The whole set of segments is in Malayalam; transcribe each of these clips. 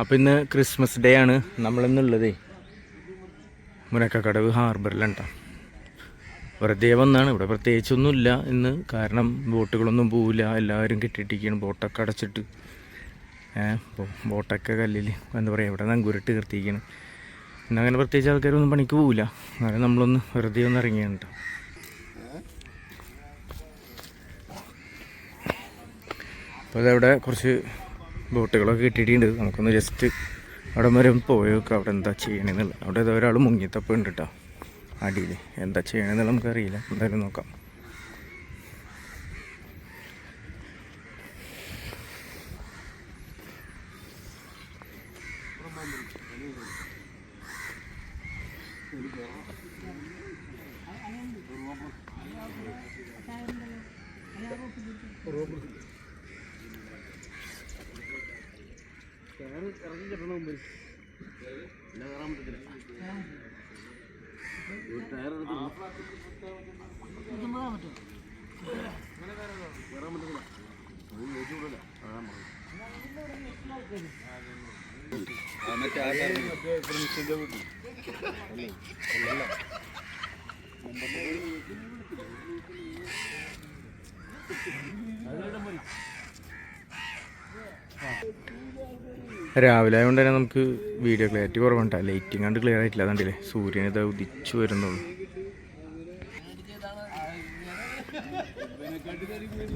അപ്പോൾ ഇന്ന് ക്രിസ്മസ് ഡേ ആണ് നമ്മളിന്നുള്ളതേ. മുനക്കക്കടവ് ഹാർബറിലാണ് കേട്ടോ വെറുതെ വന്നാണ്. ഇവിടെ പ്രത്യേകിച്ചൊന്നുമില്ല ഇന്ന്. കാരണം ബോട്ടുകളൊന്നും പോവില്ല. എല്ലാവരും കെട്ടിയിട്ടിരിക്കുകയാണ്. ബോട്ടൊക്കെ അടച്ചിട്ട്. ബോട്ടൊക്കെ കല്ലിൽ എന്താ പറയുക ഇവിടെ നങ്കൂരിട്ട് നിർത്തിയിരിക്കുകയാണ്. പിന്നെ അങ്ങനെ പ്രത്യേകിച്ച് ആൾക്കാരൊന്നും പണിക്ക് പോവില്ല. അങ്ങനെ നമ്മളൊന്ന് വെറുതെ ഒന്ന് ഇറങ്ങിയാണ് അപ്പോൾ അതവിടെ കുറച്ച് ബോട്ടുകളൊക്കെ കിട്ടിയിട്ടുണ്ട്. നമുക്കൊന്ന് ജസ്റ്റ് അവിടെ വരെ ഒന്ന് പോയി നോക്കാം അവിടെ എന്താ ചെയ്യണമെന്നുള്ളത് അവിടെ ഒരാൾ മുങ്ങിത്തപ്പ് ഉണ്ട് കേട്ടോ അടിയിൽ എന്താ ചെയ്യണമെന്നുള്ളത് നമുക്കറിയില്ല. എന്തായാലും നോക്കാം. രാവിലെ ആയതുകൊണ്ട് തന്നെ നമുക്ക് വീഡിയോ ക്ലാരിറ്റി കുറവുണ്ടാ. ലൈറ്റിംഗ് കണ്ട് ക്ലിയർ ആയിട്ടില്ല. അതുകൊണ്ടല്ലേ സൂര്യനെ ഇത് ഉദിച്ചു വരുന്നുള്ളൂ. ਗੱਡੀ ਦਾ ਰਿਵਿਊ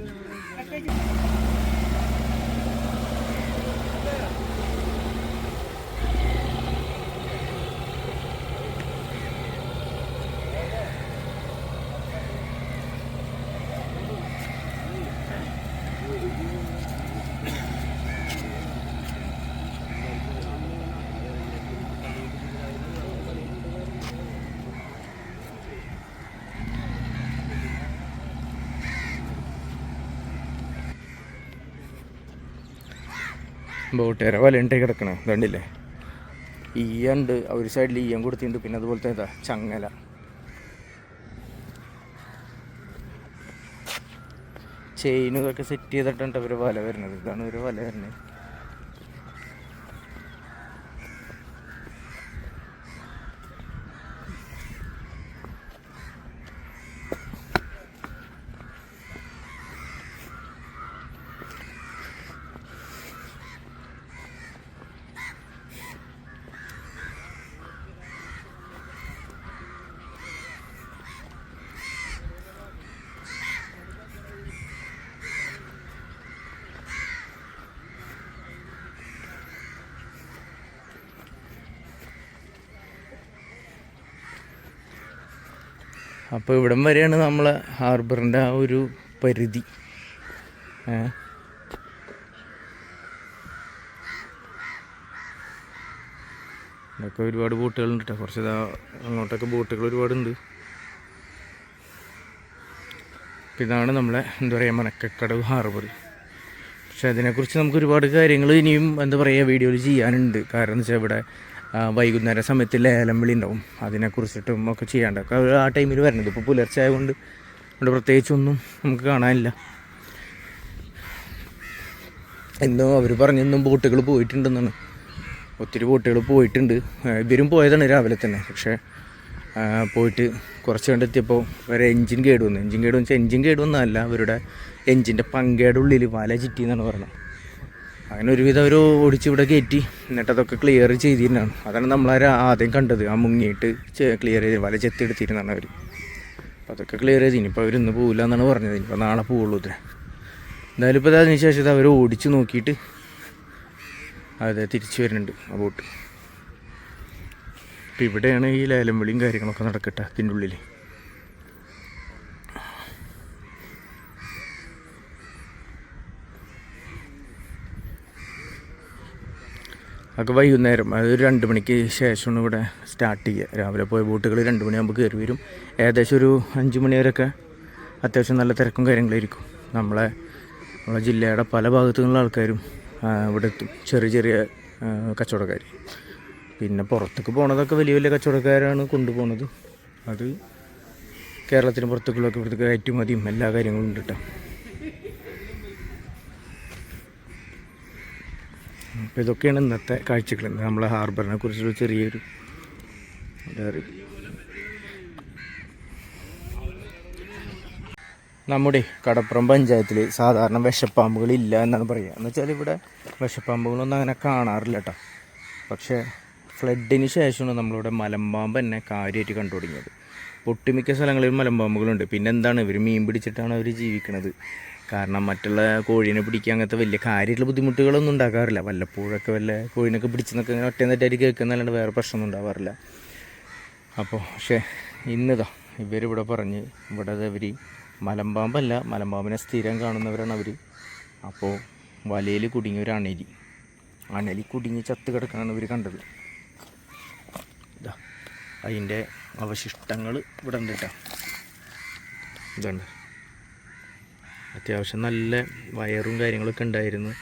ബോട്ടേരെ ഉണ്ടായി കിടക്കണേ. വേണ്ടില്ലേ ഈയുണ്ട് ഒരു സൈഡിൽ ഈയം കൊടുത്തിട്ടുണ്ട്. പിന്നെ അതുപോലത്തെ ഇതാ ചങ്ങല. ചെയിനും ഇതൊക്കെ സെറ്റ് ചെയ്തിട്ടുണ്ട് അവർ വല വരുന്നത്. ഇതാണ് ഒരു വല വരുന്നത്. അപ്പോൾ ഇവിടം വരെയാണ് നമ്മളെ ഹാർബറിന്റെ ആ ഒരു പരിധി. ഇതൊക്കെ ഒരുപാട് ബോട്ടുകളുണ്ട് കേട്ടോ കുറച്ച് അങ്ങോട്ടൊക്കെ ബോട്ടുകൾ ഒരുപാടുണ്ട്. അപ്പം ഇതാണ് നമ്മളെ എന്താ പറയുക മനക്കക്കടവ് ഹാർബർ. പക്ഷെ അതിനെക്കുറിച്ച് നമുക്ക് ഒരുപാട് കാര്യങ്ങൾ ഇനിയും എന്താ പറയുക വീഡിയോയിൽ ചെയ്യാനുണ്ട്. കാരണം എന്ന് വെച്ചാൽ ഇവിടെ വൈകുന്നേര സമയത്ത് ലേലം വിളി ഉണ്ടാവും. അതിനെക്കുറിച്ചിട്ടും ഒക്കെ ചെയ്യാണ്ടൊക്കെ. ആ ടൈമിൽ വരണത്. ഇപ്പോൾ പുലർച്ചെ ആയതുകൊണ്ട് ഇവിടെ പ്രത്യേകിച്ചൊന്നും നമുക്ക് കാണാനില്ല. എന്തോ അവർ പറഞ്ഞെന്നും ബോട്ടുകൾ പോയിട്ടുണ്ടെന്നാണ്. ഒത്തിരി ബോട്ടുകൾ പോയിട്ടുണ്ട്. ഇവരും പോയതാണ് രാവിലെ തന്നെ. പക്ഷേ പോയിട്ട് കുറച്ച് കണ്ടെത്തിയപ്പോൾ ഒരു എൻജിൻ കേട് വന്നു എൻജിൻ കേട് വെച്ചാൽ എൻജിൻ കേട് വന്നതല്ല അവരുടെ എൻജിന്റെ പങ്കയുടെ ഉള്ളിൽ വല ചിറ്റി എന്നാണ് പറഞ്ഞത്. അങ്ങനെ ഒരുവിധം അവർ ഓടിച്ച് ഇവിടെ കയറ്റി. എന്നിട്ട് അതൊക്കെ ക്ലിയർ ചെയ്തിരുന്നതാണ്. അതാണ് നമ്മളാരും ആദ്യം കണ്ടത്. ആ മുങ്ങിയിട്ട് ക്ലിയർ ചെയ്ത് വല ചെത്തി എടുത്തിരുന്നാണ് അവർ അപ്പോൾ അതൊക്കെ ക്ലിയർ ചെയ്ത് ഇനിയിപ്പോൾ അവർ ഇന്ന് പോകില്ല എന്നാണ് പറഞ്ഞത്. ഇനിയിപ്പോൾ നാളെ പോവുള്ളൂ ഇതിന്. എന്തായാലും ഇപ്പോൾ അതിന് ശേഷം അവർ ഓടിച്ച് നോക്കിയിട്ട് അതെ തിരിച്ചു വരുന്നുണ്ട് ആ ബോട്ട്. ഇപ്പം ഇവിടെയാണ് ഈ ലേലം വിളിയും കാര്യങ്ങളൊക്കെ നടക്കട്ടെ അതിന്റെ ഉള്ളിൽ അതൊക്കെ വൈകുന്നേരം അതൊരു രണ്ട് മണിക്ക് ശേഷമാണ് ഇവിടെ സ്റ്റാർട്ട് ചെയ്യുക. രാവിലെ പോയ ബോട്ടുകൾ രണ്ട് മണിയാകുമ്പോൾ കയറി വരും. ഏകദേശം ഒരു അഞ്ച് മണി വരെയൊക്കെ അത്യാവശ്യം നല്ല തിരക്കും കാര്യങ്ങളായിരിക്കും. നമ്മളെ നമ്മളെ ജില്ലയുടെ പല ഭാഗത്തു നിന്നുള്ള ആൾക്കാരും ഇവിടെ എത്തും. ചെറിയ ചെറിയ കച്ചവടക്കാർ പിന്നെ പുറത്തേക്ക് പോണതൊക്കെ വലിയ വലിയ കച്ചവടക്കാരാണ് കൊണ്ടുപോകുന്നത് അത് കേരളത്തിന് പുറത്തേക്കുള്ളതൊക്കെ ഇവിടുത്തെ കയറ്റുമതിയും എല്ലാ കാര്യങ്ങളും ഉണ്ട് കേട്ടോ അപ്പോൾ ഇതൊക്കെയാണ് ഇന്നത്തെ കാഴ്ചകൾ. നമ്മളെ ഹാർബറിനെ കുറിച്ചുള്ള ചെറിയൊരു നമ്മുടെ കടപ്പുറം പഞ്ചായത്തിൽ സാധാരണ വിഷപ്പാമ്പുകൾ ഇല്ല എന്നാണ് പറയുക എന്ന് വെച്ചാൽ ഇവിടെ വിഷപ്പാമ്പുകളൊന്നും അങ്ങനെ കാണാറില്ല കേട്ടോ പക്ഷേ ഫ്ലഡിന് ശേഷമാണ് നമ്മളിവിടെ മലമ്പാമ്പ് തന്നെ കാര്യമായിട്ട് കണ്ടു തുടങ്ങിയത്. ഒട്ടുമിക്ക സ്ഥലങ്ങളിലും മലമ്പാമ്പുകളുണ്ട്. പിന്നെ എന്താണ്? ഇവർ മീൻ പിടിച്ചിട്ടാണ് അവർ ജീവിക്കുന്നത് കാരണം മറ്റുള്ള കോഴീനെ പിടിക്കുക അങ്ങനത്തെ വലിയ കാര്യമായിട്ടുള്ള ബുദ്ധിമുട്ടുകളൊന്നും ഉണ്ടാക്കാറില്ല വല്ലപ്പോഴൊക്കെ വല്ല കോഴീനൊക്കെ പിടിച്ചെന്നൊക്കെ ഇങ്ങനെ ഒറ്റ നെറ്റായിട്ട് കേൾക്കുന്നല്ലാണ്ട് വേറെ പ്രശ്നമൊന്നും ഉണ്ടാവാറില്ല. അപ്പോൾ പക്ഷേ ഇന്നതാ ഇവരിവിടെ പറഞ്ഞ് ഇവിടെ അവർ മലമ്പാമ്പല്ല മലമ്പാമ്പിനെ സ്ഥിരം കാണുന്നവരാണ് അവർ അപ്പോൾ വലയിൽ കുടുങ്ങിയ ഒരു അണലി. അണലി കുടുങ്ങി ചത്ത് കിടക്കാനാണ് ഇവർ കണ്ടത്. ഇതാ അതിന്റെ അവശിഷ്ടങ്ങൾ ഇവിടെ ഉണ്ട് കേട്ടോ. ഇതുണ്ട്. അത്യാവശ്യം നല്ല വയറും കാര്യങ്ങളൊക്കെ ഉണ്ടായിരുന്നു.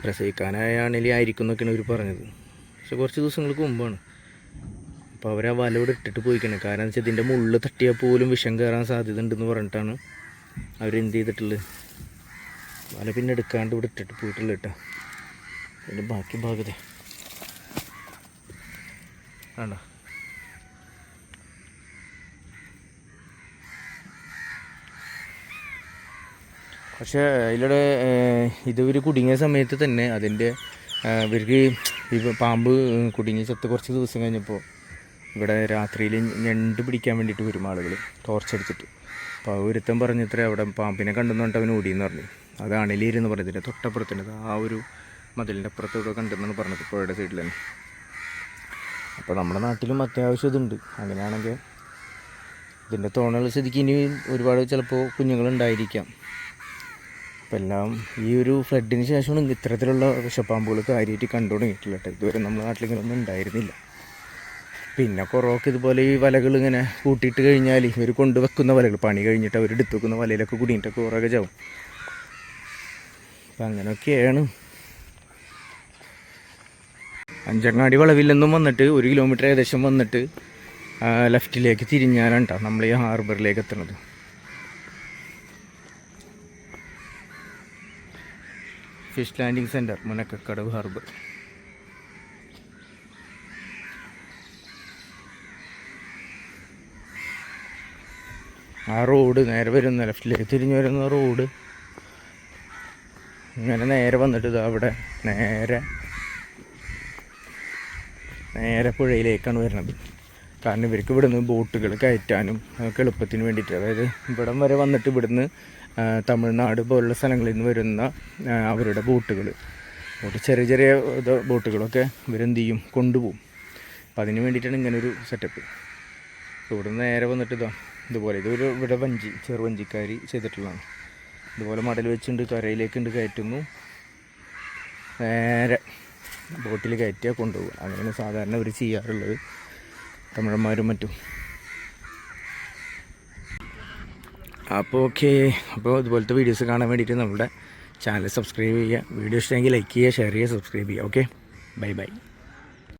പ്രസവിക്കാനായാണെങ്കിൽ ആയിരിക്കും എന്നൊക്കെയാണ് ഇവർ പറഞ്ഞത്. പക്ഷെ കുറച്ച് ദിവസങ്ങൾക്ക് മുമ്പാണ്. അപ്പോൾ അവർ ആ വല ഇവിടെ ഇട്ടിട്ട് പോയിക്കണേ. കാരണം എന്ന് വെച്ചാൽ ഇതിന്റെ മുള്ളിൽ തട്ടിയാൽ പോലും വിഷം കയറാൻ സാധ്യത ഉണ്ടെന്ന് പറഞ്ഞിട്ടാണ് അവരെന്ത് ചെയ്തിട്ടുള്ളത്. വല പിന്നെ എടുക്കാണ്ട് ഇവിടെ ഇട്ടിട്ട് പോയിട്ടുള്ളൂ കേട്ടോ. അതിന്റെ ബാക്കി ഭാഗത്തെ. വേണ്ട പക്ഷേ അതിലൂടെ ഇതൊരു കുടുങ്ങിയ സമയത്ത് തന്നെ അതിന്റെ ഇവർക്ക് ഈ പാമ്പ് കുടുങ്ങി ചത്ത് കുറച്ച് ദിവസം കഴിഞ്ഞപ്പോൾ ഇവിടെ രാത്രിയിൽ ഞണ്ട് പിടിക്കാൻ വേണ്ടിയിട്ട് വരും ആളുകൾ ടോർച്ച് അടിച്ചിട്ട് അപ്പോൾ ഒരുത്തൻ പറഞ്ഞത്ര അവിടെ പാമ്പിനെ കണ്ടെന്ന് പറഞ്ഞിട്ട് അവൻ ഓടിയെന്ന് പറഞ്ഞു. അത് അണലിയിരുന്ന് പറഞ്ഞതിന്റെ തൊട്ടപ്പുറത്തിന്റെ ആ ഒരു മതിലിന്റെ അപ്പുറത്തൂടെ കണ്ടെന്നാണ് പറഞ്ഞത് പുഴയുടെ സൈഡിൽ തന്നെ. അപ്പോൾ നമ്മുടെ നാട്ടിലും അത്യാവശ്യം ഇതുണ്ട്. അങ്ങനെയാണെങ്കിൽ ഇതിന്റെ തോണുള്ള സ്ഥിതിക്ക് ഇനി ഒരുപാട് ചിലപ്പോൾ കുഞ്ഞുങ്ങളുണ്ടായിരിക്കാം. അപ്പം എല്ലാം ഈ ഒരു ഫ്ലഡിന് ശേഷമാണ് ഇത്തരത്തിലുള്ള വിഷപ്പാമ്പുകൾ കാര്യമായിട്ട് കണ്ടു തുടങ്ങിയിട്ടില്ല കേട്ടോ. ഇതുവരെ നമ്മുടെ നാട്ടിലിങ്ങനൊന്നും ഉണ്ടായിരുന്നില്ല. പിന്നെ കുറവൊക്കെ ഇതുപോലെ ഈ വലകൾ ഇങ്ങനെ കൂട്ടിയിട്ട് കഴിഞ്ഞാൽ ഇവർ കൊണ്ടുവെക്കുന്ന വലകൾ പണി കഴിഞ്ഞിട്ട് അവർ എടുത്തു വെക്കുന്ന വലയിലൊക്കെ കുടിയിട്ടൊക്കെ കുറേയൊക്കെ ചാവും. അപ്പം അങ്ങനെയൊക്കെയാണ്. അഞ്ചങ്ങാടി വളവില്ലെന്നും വന്നിട്ട് ഒരു കിലോമീറ്റർ ഏകദേശം വന്നിട്ട് ലെഫ്റ്റിലേക്ക് തിരിഞ്ഞാലാണ് കേട്ടോ നമ്മൾ ഈ ഹാർബറിലേക്ക് എത്തുന്നത്. Fish landing centre Munakkakadavu harbour ആ റോഡ് നേരെ വരുന്ന ലെഫ്റ്റിലേക്ക് തിരിഞ്ഞു വരുന്ന റോഡ്. ഇങ്ങനെ നേരെ വന്നിട്ട് ഇതാ അവിടെ നേരെ നേരെ പുഴയിലേക്കാണ് വരുന്നത്. കാരണം ഇവർക്ക് ഇവിടുന്ന് ബോട്ടുകൾ കയറ്റാനും എളുപ്പത്തിന് വേണ്ടിയിട്ട്. അതായത് ഇവിടം വരെ വന്നിട്ട് ഇവിടുന്ന് തമിഴ്നാട് പോലുള്ള സ്ഥലങ്ങളിൽ നിന്ന് വരുന്ന അവരുടെ ബോട്ടുകൾ ബോട്ട് ചെറിയ ചെറിയ ബോട്ടുകളൊക്കെ ഇവരെന്ത് ചെയ്യും കൊണ്ടുപോകും അപ്പം അതിന് വേണ്ടിയിട്ടാണ് ഇങ്ങനൊരു സെറ്റപ്പ് ഇവിടെ നേരെ വന്നിട്ട് ഇതാ ഇതുപോലെ ഇതൊരു ഇവിടെ വഞ്ചി ചെറുവഞ്ചിക്കാർ ചെയ്തിട്ടുള്ളതാണ്. ഇതുപോലെ മടൽ വെച്ചുണ്ട് കരയിലേക്കുണ്ട് കയറ്റുന്നു. നേരെ ബോട്ടിൽ കയറ്റിയാൽ കൊണ്ടുപോകും അങ്ങനെയാണ് സാധാരണ അവർ ചെയ്യാറുള്ളത്. തമിഴന്മാരും മറ്റും. അപ്പോൾ ഓക്കെ അപ്പോൾ ഇതുപോലത്തെ വീഡിയോസ് കാണാൻ വേണ്ടിയിട്ട് നമ്മുടെ ചാനൽ സബ്സ്ക്രൈബ് ചെയ്യുക. വീഡിയോ ഇഷ്ടമെങ്കിൽ ലൈക്ക് ചെയ്യുക ഷെയർ ചെയ്യുക സബ്സ്ക്രൈബ് ചെയ്യുക. Okay bye bye